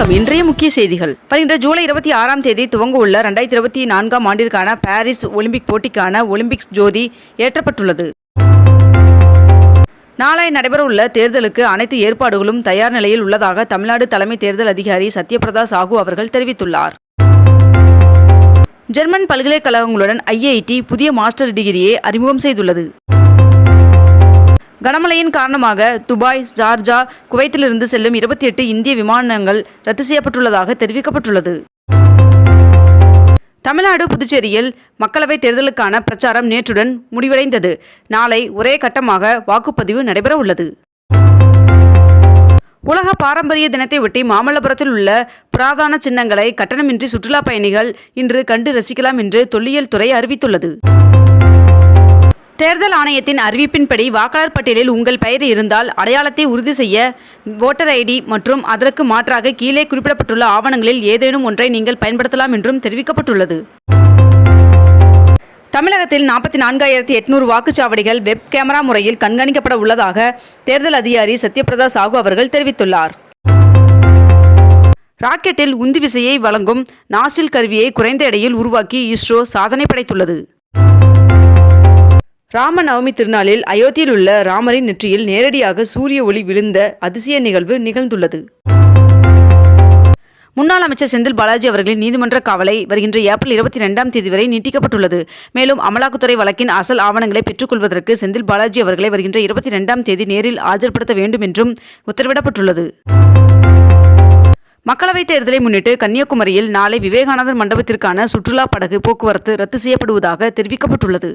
வணக்கம். இன்றைய முக்கிய செய்திகள். வருகின்ற ஜூலை இருபத்தி ஆறாம் தேதி துவங்க உள்ள ரெண்டாயிரத்தி இருபத்தி நான்காம் ஆண்டிற்கான பாரிஸ் ஒலிம்பிக் போட்டிக்கான ஒலிம்பிக் ஜோதி ஏற்றப்பட்டுள்ளது. நாளை நடைபெறவுள்ள தேர்தலுக்கு அனைத்து ஏற்பாடுகளும் தயார் நிலையில் உள்ளதாக தமிழ்நாடு தலைமை தேர்தல் அதிகாரி சத்யபிரதா சாஹூ அவர்கள் தெரிவித்துள்ளார். ஜெர்மன் பல்கலைக்கழகங்களுடன் ஐஐடி புதிய மாஸ்டர் டிகிரியை அறிமுகம் செய்துள்ளது. கனமழையின் காரணமாக துபாய் ஜார்ஜா குவைத்திலிருந்து செல்லும் இருபத்தி எட்டு இந்திய விமானங்கள் ரத்து செய்யப்பட்டுள்ளதாக தெரிவிக்கப்பட்டுள்ளது. தமிழ்நாடு புதுச்சேரியில் மக்களவைத் தேர்தலுக்கான பிரச்சாரம் நேற்றுடன் முடிவடைந்தது. நாளை ஒரே கட்டமாக வாக்குப்பதிவு நடைபெற உள்ளது உலக பாரம்பரிய தினத்தையொட்டி மாமல்லபுரத்தில் உள்ள புராதான சின்னங்களை கட்டணமின்றி சுற்றுலா பயணிகள் இன்று கண்டு ரசிக்கலாம் என்று தொல்லியல் துறை அறிவித்துள்ளது. தேர்தல் ஆணையத்தின் அறிவிப்பின்படி வாக்காளர் பட்டியலில் உங்கள் பெயர் இருந்தால் அடையாளத்தை உறுதி செய்ய ஓட்டர் ஐடி மற்றும் அதற்கு மாற்றாக கீழே குறிப்பிடப்பட்டுள்ள ஆவணங்களில் ஏதேனும் ஒன்றை நீங்கள் பயன்படுத்தலாம் என்றும் தெரிவிக்கப்பட்டுள்ளது. தமிழகத்தில் நாற்பத்தி நான்காயிரத்தி எட்நூறு வாக்குச்சாவடிகள் வெப் கேமரா முறையில் கண்காணிக்கப்பட உள்ளதாக தேர்தல் அதிகாரி சத்யபிரதா சாகு அவர்கள் தெரிவித்துள்ளார். ராக்கெட்டில் உந்து விசையை வழங்கும் நாசில் கருவியை குறைந்த எடையில் உருவாக்கி இஸ்ரோ சாதனை படைத்துள்ளது. ராம நவமி திருநாளில் அயோத்தியில் உள்ள ராமரின் நெற்றியில் நேரடியாக சூரிய ஒளி விழுந்த அதிசய நிகழ்வு நிகழ்ந்துள்ளது. முன்னாள் அமைச்சர் செந்தில் பாலாஜி அவர்களின் நீதிமன்ற காவலை வருகின்ற ஏப்ரல் இருபத்தி ரெண்டாம் தேதி வரை நீட்டிக்கப்பட்டுள்ளது. மேலும் அமலாக்கத்துறை வழக்கின் அசல் ஆவணங்களை பெற்றுக்கொள்வதற்கு செந்தில் பாலாஜி அவர்களை வருகின்ற இருபத்தி ரெண்டாம் தேதி நேரில் ஆஜர்படுத்த வேண்டும் என்றும் உத்தரவிடப்பட்டுள்ளது. மக்களவைத் தேர்தலை முன்னிட்டு கன்னியாகுமரியில் நாளை விவேகானந்தர் மண்டபத்திற்கான சுற்றுலா படகு போக்குவரத்து ரத்து செய்யப்படுவதாக தெரிவிக்கப்பட்டுள்ளது.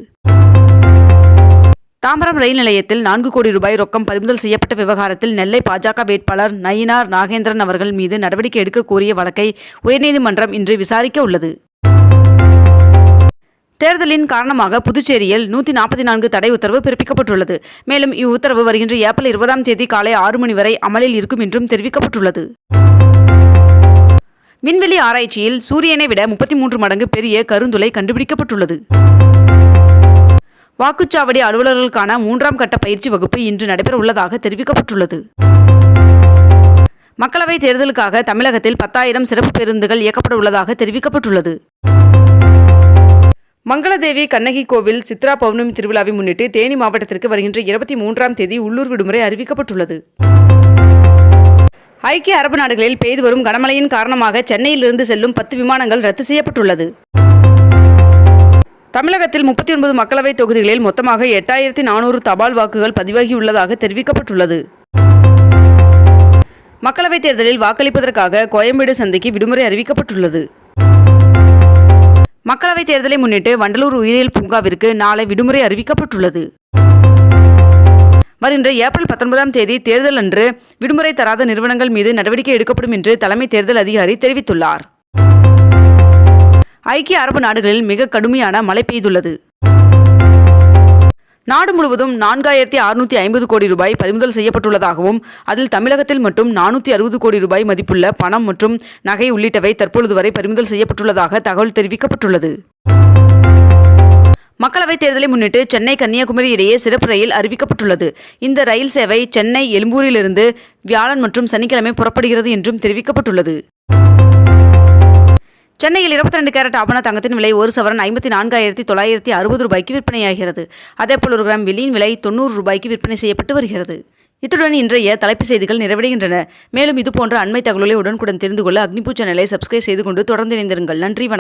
தாம்பரம் ரயில் நிலையத்தில் நான்கு கோடி ரூபாய் ரொக்கம் பறிமுதல் செய்யப்பட்ட விவகாரத்தில் நெல்லை பாஜக வேட்பாளர் நயினார் நாகேந்திரன் அவர்கள் மீது நடவடிக்கை எடுக்க கோரிய வழக்கை உயர்நீதிமன்றம் இன்று விசாரிக்க உள்ளது. தேர்தலின் காரணமாக புதுச்சேரியில் நூற்றி நாற்பத்தி நான்கு தடை உத்தரவு பிறப்பிக்கப்பட்டுள்ளது. மேலும் இவ்வுத்தரவு வருகின்ற ஏப்ரல் இருபதாம் தேதி காலை ஆறு மணி வரை அமலில் இருக்கும் என்றும் தெரிவிக்கப்பட்டுள்ளது. விண்வெளி ஆராய்ச்சியில் சூரியனை விட முப்பத்தி மூன்று மடங்கு பெரிய கருந்துளை கண்டுபிடிக்கப்பட்டுள்ளது. வாக்குச்சாவடி அலுவலர்களுக்கான மூன்றாம் கட்ட பயிற்சி வகுப்பு இன்று நடைபெற உள்ளதாக தெரிவிக்கப்பட்டுள்ளது. மக்களவைத் தேர்தலுக்காக தமிழகத்தில் பத்தாயிரம் சிறப்பு பேருந்துகள் இயக்கப்பட உள்ளதாக தெரிவிக்கப்பட்டுள்ளது. மங்களதேவி கண்ணகி கோவில் சித்ரா பௌர்ணமி திருவிழாவை முன்னிட்டு தேனி மாவட்டத்திற்கு வருகின்ற இருபத்தி மூன்றாம் தேதி உள்ளூர் விடுமுறை அறிவிக்கப்பட்டுள்ளது. ஐக்கிய அரபு நாடுகளில் பெய்து வரும் கனமழையின் காரணமாக சென்னையிலிருந்து செல்லும் பத்து விமானங்கள் ரத்து செய்யப்பட்டுள்ளது. தமிழகத்தில் முப்பத்தி ஒன்பது மக்களவைத் தொகுதிகளில் மொத்தமாக எட்டாயிரத்தி நானூறு தபால் வாக்குகள் பதிவாகியுள்ளதாக தெரிவிக்கப்பட்டுள்ளது. மக்களவைத் தேர்தலில் வாக்களிப்பதற்காக கோயம்பேடு சந்தைக்கு விடுமுறை அறிவிக்கப்பட்டுள்ளது. மக்களவைத் தேர்தலை முன்னிட்டு வண்டலூர் உயிரியல் பூங்காவிற்கு நாளை விடுமுறை அறிவிக்கப்பட்டுள்ளது. வருகின்ற ஏப்ரல் பத்தொன்பதாம் தேதி தேர்தல் அன்று விடுமுறை தராத நிறுவனங்கள் மீது நடவடிக்கை எடுக்கப்படும் என்று தலைமை தேர்தல் அதிகாரி தெரிவித்துள்ளார். ஐக்கிய அரபு நாடுகளில் மிக கடுமையான மழை பெய்துள்ளது. நாடு முழுவதும் நான்காயிரத்தி அறுநூற்றி ஐம்பது கோடி ரூபாய் பறிமுதல் செய்யப்பட்டுள்ளதாகவும் அதில் தமிழகத்தில் மட்டும் நானூற்றி அறுபது கோடி ரூபாய் மதிப்புள்ள பணம் மற்றும் நகை உள்ளிட்டவை தற்பொழுது வரை பறிமுதல் செய்யப்பட்டுள்ளதாக தகவல் தெரிவிக்கப்பட்டுள்ளது. மக்களவைத் தேர்தலை முன்னிட்டு சென்னை கன்னியாகுமரி இடையே சிறப்பு ரயில் அறிவிக்கப்பட்டுள்ளது. இந்த ரயில் சேவை சென்னை எழும்பூரிலிருந்து வியாழன் மற்றும் சனிக்கிழமை புறப்படுகிறது என்றும் தெரிவிக்கப்பட்டுள்ளது. சென்னையில் இருபத்தி ரெண்டு கேரட் ஆபண தங்கத்தின் விலை ஒரு சவரன் ஐம்பத்தி நான்காயிரத்தி தொள்ளாயிரத்தி அறுபது ரூபாய்க்கு விற்பனையாகிறது. அதேபோல் ஒரு கிராம் வெள்ளியின் விலை தொண்ணூறு ரூபாய்க்கு விற்பனை செய்யப்பட்டு வருகிறது. இத்துடன் இன்றைய தலைப்பு செய்திகள் நிறைவடைகின்றன. மேலும் இதுபோன்ற அண்மை தகவல்களை உடனுக்குடன் தெரிந்து கொள்ள அக்னிபூ சேனலை சப்ஸ்கிரைப் செய்து கொண்டு தொடர்ந்து இணைந்திருங்கள். நன்றி